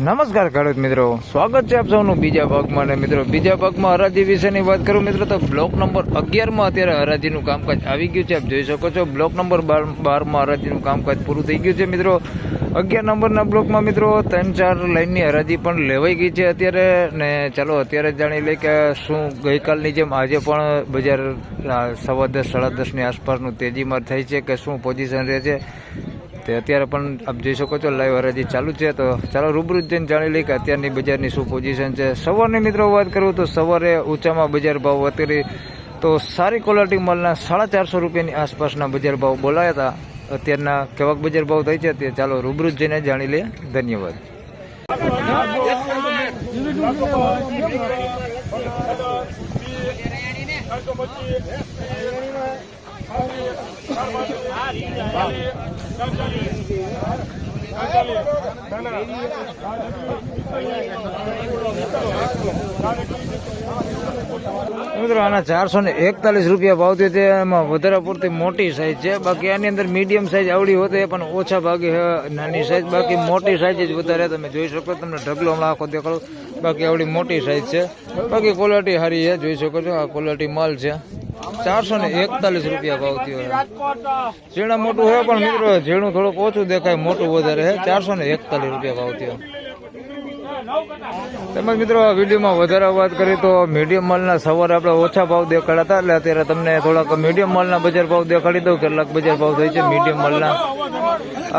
નમસ્કાર ખેડૂત મિત્રો, સ્વાગત છે આપ સૌનું બીજા ભાગમાં. અને મિત્રો, બીજા ભાગમાં હરાજી વિશેની વાત કરું મિત્રો, તો બ્લોક નંબર અગિયારમાં અત્યારે હરાજીનું કામકાજ આવી ગયું છે. આપ જોઈ શકો છો, બ્લોક નંબર બાર, બારમાં હરાજીનું કામકાજ પૂરું થઈ ગયું છે મિત્રો. અગિયાર નંબરના બ્લોકમાં મિત્રો, ત્રણ ચાર લાઇનની હરાજી પણ લેવાઈ ગઈ છે અત્યારે. ને ચાલો, અત્યારે જાણી લઈએ કે શું ગઈકાલની જેમ આજે પણ બજાર સવા દસ, સાડા દસની આસપાસનું તેજીમાં થાય છે કે શું પોઝિશન રહે છે. તે અત્યારે પણ આપ જોઈ શકો છો લાઈવ હરાજી ચાલુ છે. તો ચાલો રૂબરૂ જઈને જાણી લઈએ કે અત્યારની બજારની શું પોઝિશન છે. સવારની મિત્રો વાત કરું તો સવારે ઊંચામાં બજાર ભાવ અત્યારે તો સારી ક્વોલિટી માલના સાડા ચારસો રૂપિયાની આસપાસના બજાર ભાવ બોલાયા હતા. અત્યારના કેવાક બજાર ભાવ થઈ છે, તે ચાલો રૂબરૂ જઈને જાણી લઈએ. ધન્યવાદ. મિત્રો, આના ચારસો ને એકતાલીસ રૂપિયા ભાવ થયો એમાં વધારે પૂરતી મોટી સાઈઝ છે. બાકી આની અંદર મીડિયમ સાઈઝ આવડી હોતી પણ ઓછા ભાગે નાની સાઈઝ બાકી મોટી સાઈઝ જ વધારે તમે જોઈ શકો. તમને ઢગલો હમણાં આખો દેખાડો. બાકી આવડી મોટી સાઈઝ છે. બાકી ક્વોલિટી સારી છે, જોઈ શકો છો. આ ક્વોલિટી માલ છે. ચારસો ને એકતાલીસ રૂપિયા ભાવ થયો ઝીણા મોટું હોય પણ મિત્રો ઝીણું થોડુંક ઓછું દેખાય મોટું વધારે છે. ચારસો ને એકતાલીસ રૂપિયા ભાવ થયો. તેમજ મિત્રો વિડીયોમાં વધારે વાત કરીએ તો મીડિયમ માલના સવારે આપણે ઓછા ભાવ દેખાડ્યા હતા એટલે અત્યારે તમને થોડાક મીડિયમ માલના બજાર ભાવ દેખાડી દઉં કેટલાક બજાર ભાવ થઈ છે મીડિયમ માલના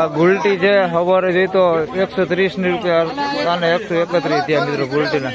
આ ગુલટી છે સવારે જઈ તો એકસો ત્રીસની રૂપિયા અને એકસો એકત્રીસ થયા મિત્રો ગુલટીના.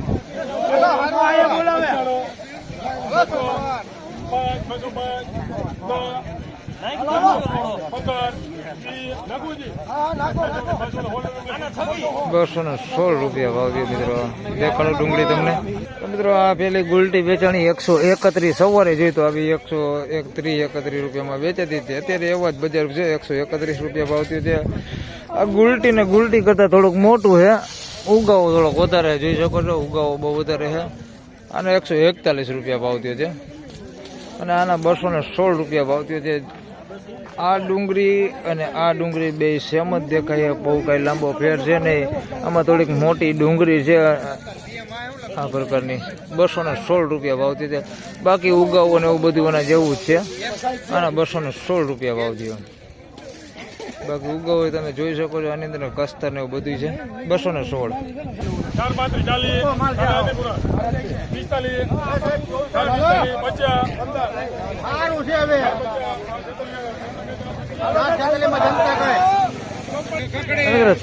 બસો સોળ રૂપિયા ભાવ છે મિત્રો. દેખાડો ડુંગળી તમને. મિત્રો, આ પેલી ગુલટી વેચાણી એકસો એકત્રીસ, સવારે જોઈ તો આવી એકસો એકત્રીસ એકત્રીસ રૂપિયામાં વેચાતી હતી અત્યારે એવા જ બજાર છે, એકસો એકત્રીસ રૂપિયા ભાવ છે. આ ગુલટી ને ગુલટી કરતાં થોડુંક મોટું છે. ઉગાવો થોડોક વધારે, જોઈ શકો છો, ઉગાવો બહુ વધારે છે. અને એકસો એકતાલીસ રૂપિયા ભાવ થયો છે. અને આના બસો ને સોળ રૂપિયા ભાવ થયો છે આ ડુંગળી અને આ ડુંગળી બે સેમ જ દેખાય બહુ કાંઈ લાંબો ફેર છે નહીં. આમાં થોડીક મોટી ડુંગળી છે આ પ્રકારની. બસો ને સોળ રૂપિયા ભાવથી છે બાકી ઉગાવો ને એવું બધું એના જેવું જ છે. આના બસો ને સોળ રૂપિયા ભાવ થયો બાકી ઉગાવો તમે જોઈ શકો છો. આની અંદર કસ્તર ને એવું બધું છે. બસો ને સોળ ચાલીસ પિસ્તાલીસ.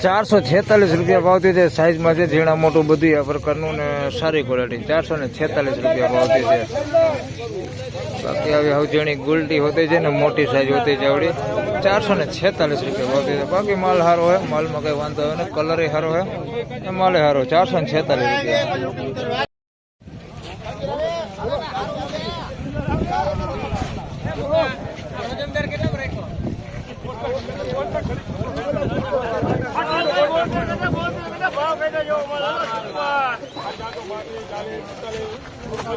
ચારસો છેતાલીસ રૂપિયા ભાવતી છે. સાઈઝમાં છે ઝીણા મોટું બધું આ પ્રકારનું ને સારી ક્વોલિટી ચારસો ને છેતાલીસ રૂપિયા ભાવતી છે. બાકી આવી હવે ઝીણી ગુલટી હોતી છે ને મોટી સાઈઝ હોતી છે આવડી. ચારસો ને છેતાલીસ રૂપિયા ભાવતી છે. બાકી માલ સારો હોય, માલમાં કઈ વાંધો હોય ને કલર સારો હોય ને માલે સારો. ચારસો ને છેતાલીસ રૂપિયા. Come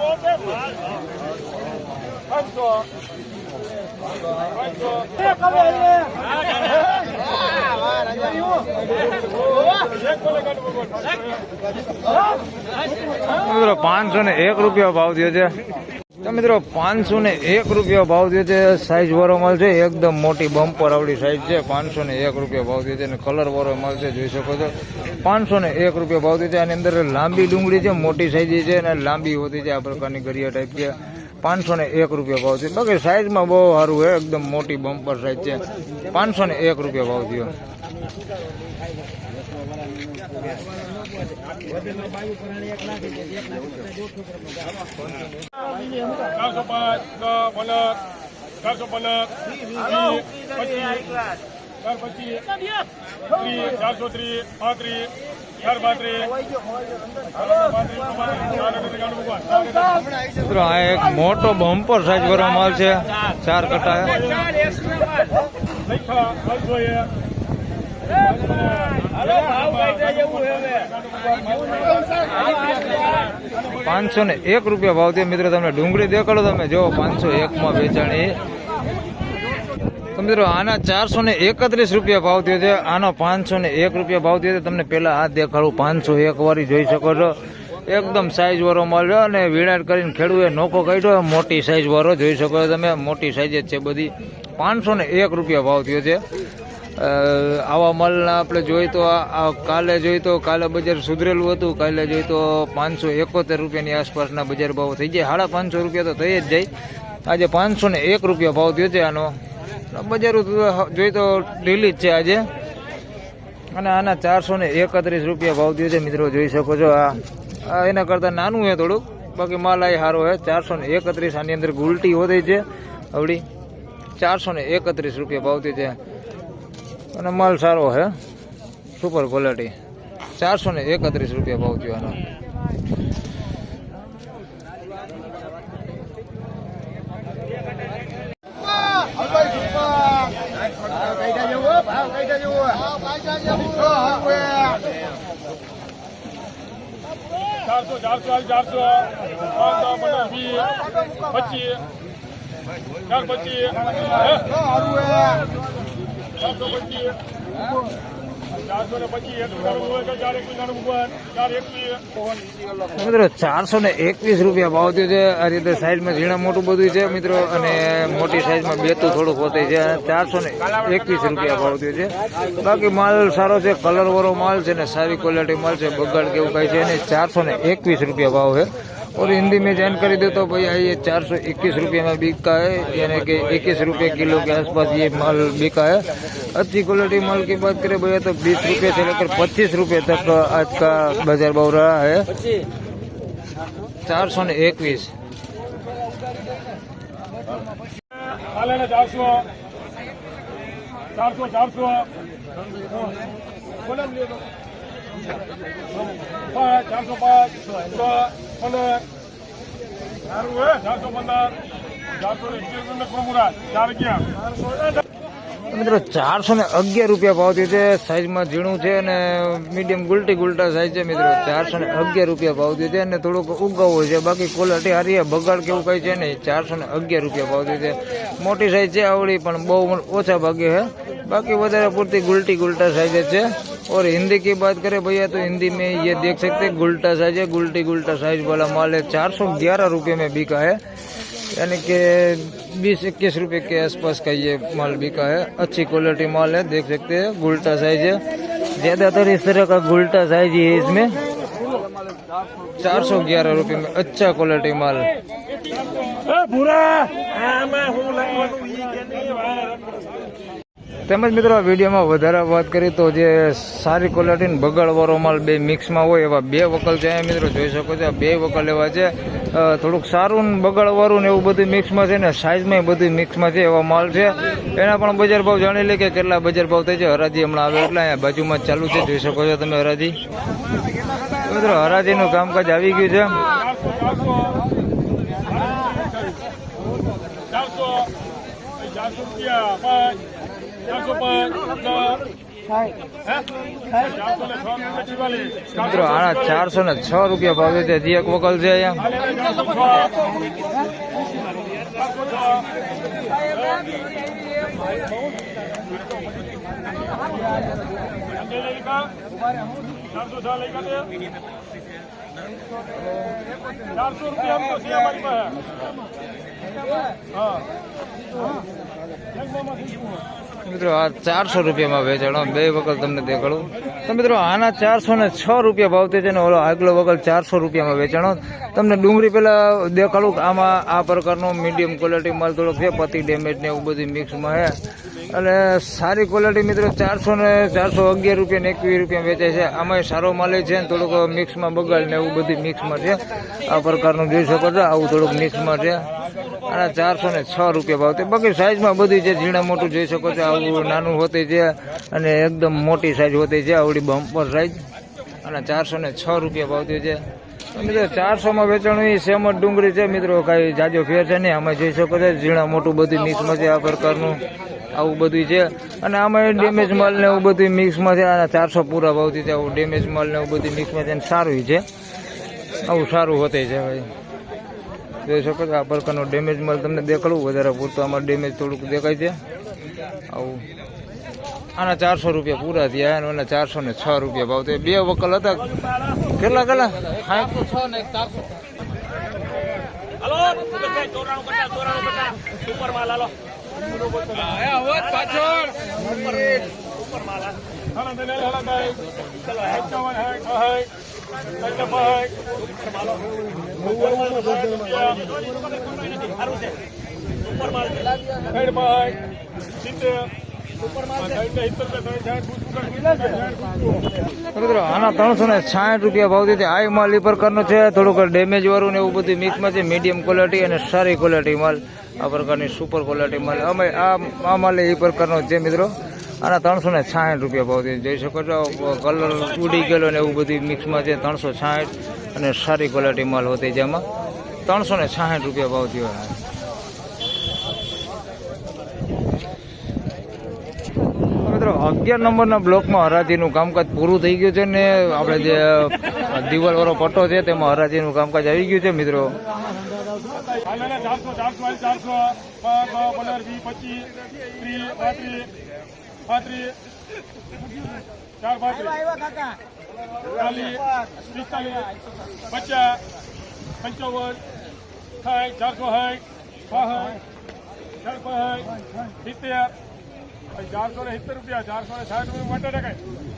on, come on. મિત્રો, પાંચસો ને એક રૂપિયા ભાવ થયો છે. મિત્રો, પાંચસો ને એક રૂપિયા ભાવ થયો છે. સાઈઝ વાળો છે. એકદમ મોટી બમ્પર આવડી સાઈઝ છે. પાંચસો ને એક રૂપિયા ભાવ થયો છે અને કલર વાળો છે, જોઈ શકો છો. પાંચસો ને એક રૂપિયા ભાવ થયો છે. આની અંદર લાંબી ડુંગળી છે, મોટી સાઈઝ છે અને લાંબી હોતી છે. આ પ્રકારની ગરિયા ટાઈપ છે. પાંચસો ને એક રૂપિયા ભાવ થયો બાકી સાઈઝમાં બહુ સારું છે. એકદમ મોટી બમ્પર સાઈઝ છે. પાંચસો ને એક રૂપિયા ભાવ થયો. ચારસો પાંચ પંદર ચારસો પચીસ ત્રીસ ચારસો ત્રીસ પાંત્રીસ મિત્રો, આ એક મોટો બમ્પર સાઈઝ કરવામાં આવશે ચાર કટા પાંચસો ને એક રૂપિયા ભાવ થયો મિત્રો તમને ડુંગળી દેખાડો તમે. જો પાંચસો એકમાં વેચાણી. તો મિત્રો આના ચારસો ને એકત્રીસ રૂપિયા ભાવ થયો છે. આનો પાંચસો ને એક રૂપિયા ભાવ થયો તમને પહેલાં આ દેખાડું. પાંચસો એક વાળી જોઈ શકો છો. એકદમ સાઈઝ વાળો છે અને વિરાટ કરીને ખેડૂએ નોખો કાઢ્યો મોટી સાઈઝ વાળો જોઈ શકો છો તમે. મોટી સાઈઝ જ છે બધી. પાંચસો ને એક રૂપિયા ભાવ થયો છે. આવા માલના આપણે જોઈએ તો કાલે જોઈએ તો કાલે બજાર સુધરેલું હતું. કાલે જોઈએ તો પાંચસો એકોતેર રૂપિયાની આસપાસના બજાર ભાવ થઈ જાય સાડા પાંચસો રૂપિયા તો થઈ જ જાય. આજે પાંચસો ને એક રૂપિયા ભાવ થયો છે આનો. બજાર જોઈએ તો ઢીલી જ છે આજે. અને આના ચારસો ને એકત્રીસ રૂપિયા ભાવ થયો છે. મિત્રો જોઈ શકો છો આ. એના કરતાં નાનું છે થોડુંક. બાકી માલ આ સારો છે. ચારસો ને એકત્રીસ આની અંદર ગુલટી હોતી છે. આવડી. ચારસો ને એકત્રીસ રૂપિયા ભાવ થયો છે. અને માલ સારો છે. સુપર ક્વોલિટી ચારસો ને એકત્રીસ રૂપિયા ભાવ થયો આનો ચારસો ચારસો ચારસો. પચીસ ચાર પચીસ. મિત્રો, ચારસો ને એકવીસ રૂપિયા ભાવ થયો છે. આ રીતે સાઈઝમાં ઝીણા મોટું બધું છે, મિત્રો, અને મોટી સાઈઝમાં બેતું થોડુંક હોતે છે. ચારસો ને એકવીસ રૂપિયા ભાવ થયો છે. બાકી માલ સારો છે, કલરવાળો માલ છે ને સારી ક્વોલિટી માલ છે, બગાડ કેવું કાંઈ છે અને ચારસો ને એકવીસ રૂપિયા ભાવ है और हिंदी में जानकारी दे तो भैया ये चार सौ इक्कीस रुपये में बिका है, यानी कि इक्कीस रुपये किलो के आसपास ये माल बिका है। अच्छी क्वालिटी माल की बात करें भैया तो बीस रुपये से लेकर पच्चीस रुपये तक आज का बाज़ार भाव रहा है। चार सौ इक्कीस। चार सौ चार सौ। પાંચ ચારસો પાંચ છ પંદર સારું હે ચારસો પંદર ચારસો ને એકવીસ પંદર પ્રમુરાજ ચાર અગિયાર મિત્રો ચારસો ને અગિયાર રૂપિયા ભાવ થયો છે સાઈઝમાં ઝીણું છે અને મીડિયમ ગુલટી ગુલટા સાઈઝ છે મિત્રો ચારસો ને અગિયાર રૂપિયા ભાવ થયો છે અને થોડુંક ઉગાવો છે બાકી ક્વોલિટી સારી છે બગાડ કેવું કઈ છે નહીં ચારસો ને અગિયાર રૂપિયા ભાવ થયો છે મોટી સાઈઝ છે આવડી પણ બહુ ઓછા ભાગે है बाकी વધારે પૂરતી गुलटी गुलटा साइज है और हिंदी की बात करें भैया तो हिंदी में ये देख सकते हैं गुलटा साइज है गुलटी गुलटा साइज वाला माल है चार सौ ग्यारह रुपये में बिका है यानी कि बीस इक्कीस रुपए के आसपास का ये माल बिका है अच्छी क्वालिटी माल है देख सकते हैं गुलटा साइज है ज्यादातर इस तरह का गुलटा साइज ही है इसमें चार सौ ग्यारह रुपये में अच्छा क्वालिटी माल તેમજ મિત્રો, વિડીયોમાં વધારે વાત કરીએ તો જે સારી ક્વોલિટી ને બગાડવાળો માલ બે મિક્સમાં હોય એવા બે વકલ છે. મિત્રો જોઈ શકો છો બે વકલ એવા છે. થોડુંક સારું ને બગાડવાળું ને એવું બધું મિક્સમાં છે ને સાઇઝમાં બધું મિક્સમાં છે એવા માલ છે. એના પણ બજાર ભાવ જાણી લે કે કેટલા બજાર ભાવ થાય છે. હરાજી હમણાં આવે એટલે અહીંયા બાજુમાં ચાલુ છે. જોઈ શકો છો તમે હરાજી. મિત્રો, હરાજીનું કામકાજ આવી ગયું છે. ચારસો ચારસો રૂપિયા મિત્રો આના ચારસો ને છ રૂપિયા ભાવે છે હજી એક વકલ છે અહીંયા ચારસો તે? રૂપિયા તો અમારી પાસે હા. મિત્રો, આ ચારસો રૂપિયામાં વેચાણો, બે વકલ તમને દેખાડું. તો મિત્રો, આના ચારસો ને છ રૂપિયા ભાવતી છે ને ઓલો આગલો વકલ ચારસો રૂપિયામાં વેચાણો. તમને ડુંગળી પેલા દેખાડું આમાં આ પ્રકારનો મીડિયમ ક્વોલિટી માલ થોડોક છે, પતિ ડેમેજ ને એવું બધું મિક્સમાં છે અને સારી ક્વોલિટી મિત્રો ચારસો ને ચારસો અગિયાર રૂપિયા ને એકવીસ રૂપિયા વેચાય છે. આમાં સારો માલ છે ને થોડુંક મિક્સમાં બગાડ ને એવું બધું મિક્સમાં છે. આ પ્રકારનું જોઈ શકો છો, આવું થોડુંક મિક્સમાં છે. અને ચારસો ને છ રૂપિયા ભાવ છે બાકી સાઇઝમાં બધી છે, ઝીણા મોટું જોઈ શકો છો, આવું નાનું હોતી છે અને એકદમ મોટી સાઇઝ હોતી છે, આવડી બમ્પર સાઇઝ અને ચારસો ને છ રૂપિયા ભાવતી છે. મિત્રો ચારસોમાં વેચાણું એ સેમ જ ડુંગળી છે. મિત્રો કાંઈ જાજો ફેર છે નહીં. આમાં જોઈ શકો છો, ઝીણા મોટું બધું મિક્સમાં છે આ પ્રકારનું. આવું બધું છે. અને આમાં ડેમેજ માલ ને એવું બધું મિક્સમાં છે. અને ચારસો પૂરા ભાવથી છે આવું ડેમેજ માલ ને એવું બધું મિક્સમાં છે. સારું છે. આવું સારું હોતે છે ભાઈ. જોઈ શકો છો આ પ્રકારનો ડેમેજ માલ તમને દેખાડું. વધારે પૂરતો આમાં ડેમેજ થોડુંક દેખાય છે. આવું. આના ચારસો રૂપિયા પૂરા થયા અને એના ચારસો ને છ રૂપિયા ભાવ થયા. બે વકલ હતા. કેટલા કેટલા? હાલો સુપર માલ હાલો આના ત્રણસો ને સાઠ રૂપિયા ભાવ છે આ માલ એ કરનો છે. થોડુંક ડેમેજ વાળું ને એવું બધું મિક્સમાં છે. મીડિયમ ક્વોલિટી અને સારી ક્વોલિટી માલ. આ પ્રકારની સુપર ક્વોલિટી માલ. અમે આ માલ એ પ્રકારનો છે મિત્રો. આના ત્રણસો ને સાઠ રૂપિયા ભાવ થઈ જોઈ શકો છો. કલર ઉડી ગયેલો ને એવું બધું મિક્સમાં છે. ત્રણસો છાંઠ અને સારી ક્વોલિટી માલ હોતી એમાં ત્રણસો ને સાઠ રૂપિયા ભાવ થયો. મિત્રો, અગિયાર નંબરના બ્લોકમાં હરાજીનું કામકાજ પૂરું થઈ ગયું છે ને આપણે જે દિવાલવાળો પટ્ટો છે તેમાં હરાજીનું કામકાજ આવી ગયું છે મિત્રો. હાલો ચારસો ચારસો વાળી ચારસો પંદર વીસ પચીસ ત્રીસ પાંત્રીસ પાંત્રીસ ચાર પાંત્રીસ ચાલીસ પિસ્તાલીસ પચાસ પંચાવન સાઠ ચારસો સાઠ પાસઠ ચાર પાસઠ સિત્તેર ચારસો ને સિત્તેર રૂપિયા ચારસો ને સાઠ રૂપિયા માટે ટકાય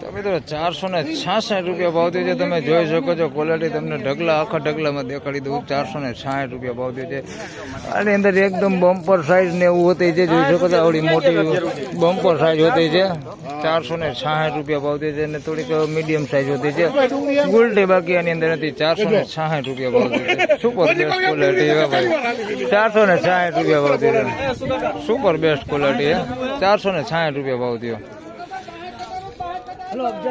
તો મિત્રો ચારસો ને છાસઠ રૂપિયા ભાવતી છે. તમે જોઈ શકો છો ક્વોલિટી તમને ઢગલા, આખા ઢગલામાં દેખાડી દઉં. ચારસો ને સાઠ રૂપિયા ભાવતી છે. આની અંદર એકદમ બમ્પર સાઈઝ ને એવું હોતી છે. જોઈ શકો છો, આવડી મોટી બમ્પર સાઈઝ હોતી છે. ચારસો ને છાસઠ રૂપિયા ભાવતી છે અને થોડીક મીડિયમ સાઈઝ હોતી છે. ગુલટી બાકી આની અંદર નથી ચારસો ને છાસઠ રૂપિયા ભાવતી છે. સુપર બેસ્ટ ક્વોલિટી ચારસો ને છાસઠ રૂપિયા ભાવતી છે. સુપર બેસ્ટ ક્વોલિટી ચારસો ને છાસઠ રૂપિયા ભાવતી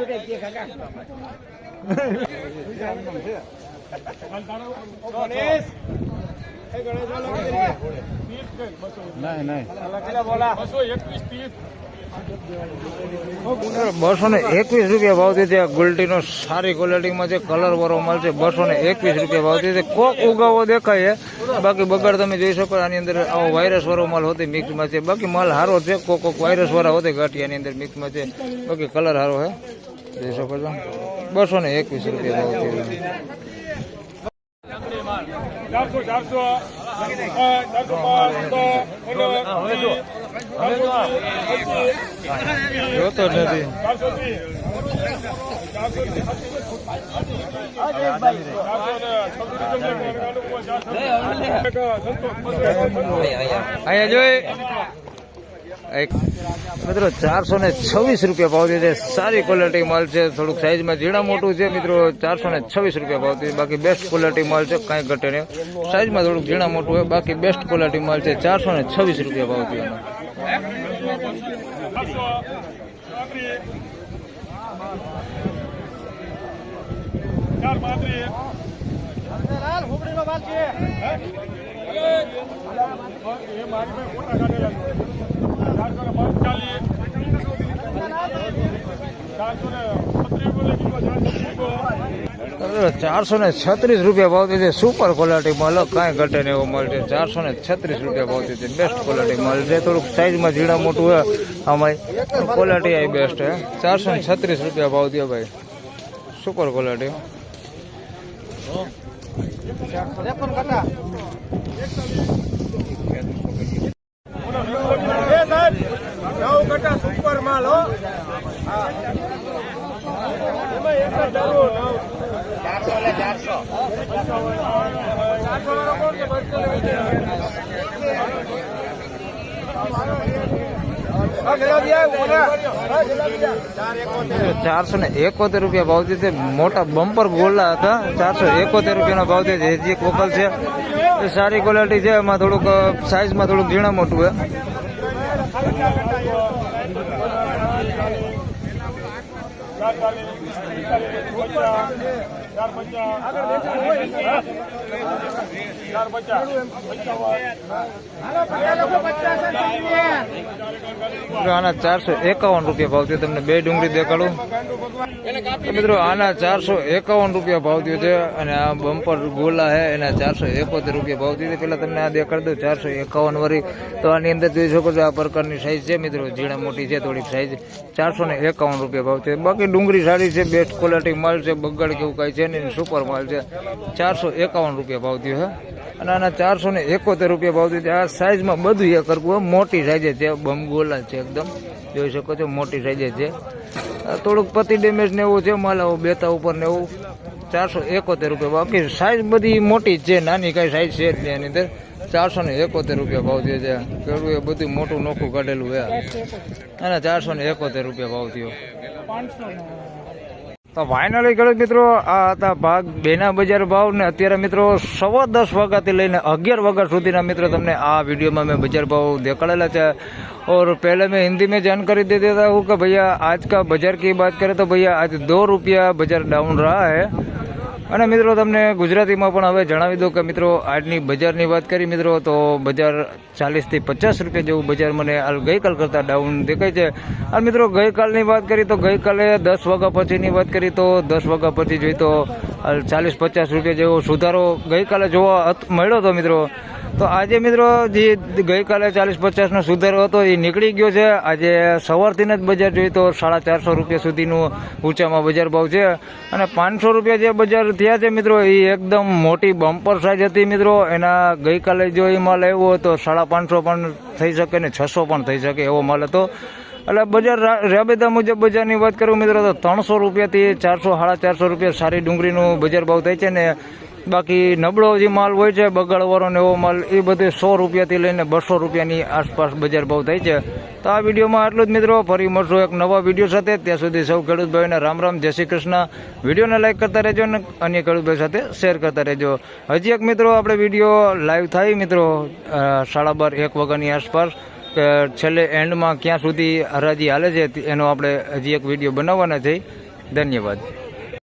હોય બસો એકવીસ ત્રીસ બસો ને એકવીસ રૂપિયા ભાવથી છે ગુલટીનો સારી ક્વોલિટીમાં છે કલર વાળો માલ છે બસો ને એકવીસ રૂપિયા ભાવ દીધી કોક ઉગાવો દેખાય બાકી બગાડ તમે જોઈ શકો આની અંદર આવો વાયરસ વાળો માલ હોતી મિક્સમાં છે બાકી માલ સારો છે કોક કોક વાયરસ વાળા હોતી ગાંઠિયાની અંદર મિક્સમાં છે બાકી કલર સારો છે જોઈ શકો છો બસો ને એકવીસ રૂપિયા ભાવ દીધી ચારસો ચારસો જોતો નથી. અહીંયા જોઈ. એક મિત્રો ચારસો ને છવ્વીસ રૂપિયા ભાવ છે સારી ક્વોલિટી માલ છે. થોડુંક સાઈઝમાં ઝીણા મોટું છે. મિત્રો ચારસો ને છવ્વીસ રૂપિયા ભાવ છે બાકી બેસ્ટ ક્વોલિટી માલ છે. કાંઈ ઘટે નહીં. સાઈઝમાં થોડુંક ઝીણા મોટું હોય બાકી બેસ્ટ ક્વોલિટી માલ છે. ચારસો ને છવ્વીસ રૂપિયા ભાવ છે એનો. ચાર પાંત્રીસ હુબડીનો માલ છે એ મારી પાસે ફોટા કાઢેલા છે. ચારસો ને પંચાલીસ ચારસો ને છત્રીસ બોલે કીધો ચારસો ચારસો ને છત્રીસ રૂપિયા ભાવ છે સુપર ક્વોલિટી માલ હો, કાંઈ ઘટે નહીં એવો માલ છે. ચારસો ને છત્રીસ રૂપિયા ભાવ છે બેસ્ટ ક્વોલિટી માલ છે. થોડુંક સાઈઝમાં ઝીણા મોટું હોય આમાં ક્વોલિટી આવી બેસ્ટ હે. ચારસો ને છત્રીસ રૂપિયા ભાવ દો ભાઈ. સુપર ક્વોલિટી ત્રેપન કટા પચાસ સુપર માલ, હો. એક ચારસો ને એકોતેર રૂપિયા ભાવ છે. મોટા બમ્પર ગોલ્લા હતા. ચારસો એકોતેર રૂપિયાનો ભાવ છે. જે જે વકલ છે. એ સારી ક્વોલિટી છે. એમાં થોડુંક સાઇઝમાં થોડુંક ઝીણા મોટું છે. ચાલીસ પચાસ આના ચારસો એકાવન રૂપિયા ભાવ થયો. તમને બે ડુંગળી દેખાડું. મિત્રો, આના ચારસો એકાવન રૂપિયા ભાવ થયો છે અને આ બમ્પર ગોલા છે, એના ચારસો એકોતેર રૂપિયા ભાવ થયો છે. તમને આ દેખાડી દઉં, ચારસો એકાવન વાળી તો આની અંદર જોઈ શકો છો આ પ્રકારની સાઈઝ છે. મિત્રો, ઝીણા મોટી છે, થોડીક સાઈઝ ચારસો ને એકાવન રૂપિયા ભાવ છે બાકી ડુંગળી સારી છે બેસ્ટ ક્વોલિટી માલ છે, બગડ કેવું કાંઈ છે નહીં સુપર માલ છે. ચારસો એકાવન રૂપિયા ભાવ થયો છે અને આના ચારસો ને એકોતેર રૂપિયા ભાવ થયો છે. આ સાઈઝમાં બધું એ કરવું મોટી સાઈઝ છે. બમ ગોલા છે એકદમ. જોઈ શકો છો, મોટી સાઈઝ છે. થોડુંક પતિ ડેમેજ ને એવું છે, માલ આવું બેતા ઉપર ને એવું. ચારસો એકોતેર રૂપિયા બાકી સાઈઝ બધી મોટી જ છે. નાની કાંઈ સાઈઝ છે જ નહીં એની અંદર. ચારસો ને એકોતેર રૂપિયા ભાવ થયો છે. ખેડૂત એ બધું મોટું નોખું કાઢેલું છે અને ચારસો ને એકોતેર રૂપિયા ભાવ થયો. તો ફાઇનલી ખેડૂત મિત્રો આ હતા ભાગ બેના બજાર ભાવ ને અત્યારે મિત્રો સવા દસ વાગ્યાથી લઈને અગિયાર વાગ્યા સુધીના મિત્રો તમને આ વિડીયોમાં મેં બજાર ભાવ દેખાડેલા છે और पहले मैं हिंदी में जानकारी दे देता हूँ कि भैया आज का बाजार की बात करें तो भैया आज दो रुपया बाजार डाउन रहा है અને મિત્રો તમને ગુજરાતીમાં પણ હવે જણાવી દઉં કે મિત્રો, આજની બજારની વાત કરી મિત્રો, તો બજાર ચાલીસથી પચાસ રૂપિયા જેવું બજાર મને ગઈકાલ કરતાં ડાઉન દેખાય છે. અને મિત્રો, ગઈકાલની વાત કરી તો ગઈકાલે દસ વાગ્યા પછીની વાત કરી તો દસ વાગ્યા પછી જોઈ તો ચાલીસ પચાસ રૂપિયા જેવો સુધારો ગઈકાલે જોવા મળ્યો હતો મિત્રો. તો આજે મિત્રો જે ગઈકાલે ચાલીસ પચાસનો સુધારો હતો એ નીકળી ગયો છે. આજે સવારથીને જ બજાર જોઈએ તો સાડા ચારસો રૂપિયા સુધીનું ઊંચામાં બજાર ભાવ છે. અને પાંચસો રૂપિયા જે બજાર થયા છે મિત્રો, એ એકદમ મોટી બમ્પર સાઇઝ હતી મિત્રો. એના ગઈકાલે જો એ માલ આવ્યો તો સાડા પાંચસો પણ થઈ શકે ને છસો પણ થઈ શકે એવો માલ હતો. એટલે બજાર રાબેતા મુજબ બજારની વાત કરું મિત્રો, તો ત્રણસો રૂપિયાથી ચારસો, સાડા ચારસો રૂપિયા સારી ડુંગળીનું બજાર ભાવ થાય છે ને બાકી નબળો જે માલ હોય છે બગાડવાળો ને એવો માલ, એ બધે સો રૂપિયાથી લઈને બસો રૂપિયાની આસપાસ બજાર ભાવ થાય છે. તો આ વિડીયોમાં આટલું જ મિત્રો. ફરી મળશું એક નવા વીડિયો સાથે. ત્યાં સુધી સૌ ખેડૂત ભાઈઓને રામ રામ, જય શ્રી કૃષ્ણ. વિડીયોને લાઈક કરતા રહેજો અને અન્ય ખેડૂતભાઈ સાથે શેર કરતા રહેજો. હજી એક મિત્રો આપણે વીડિયો લાઈવ થાય મિત્રો સાડા બાર, એક વાગ્યાની આસપાસ. છેલ્લે એન્ડમાં ક્યાં સુધી હરાજી હાલે છે, એનો આપણે હજી એક વીડિયો બનાવવાના છે. ધન્યવાદ.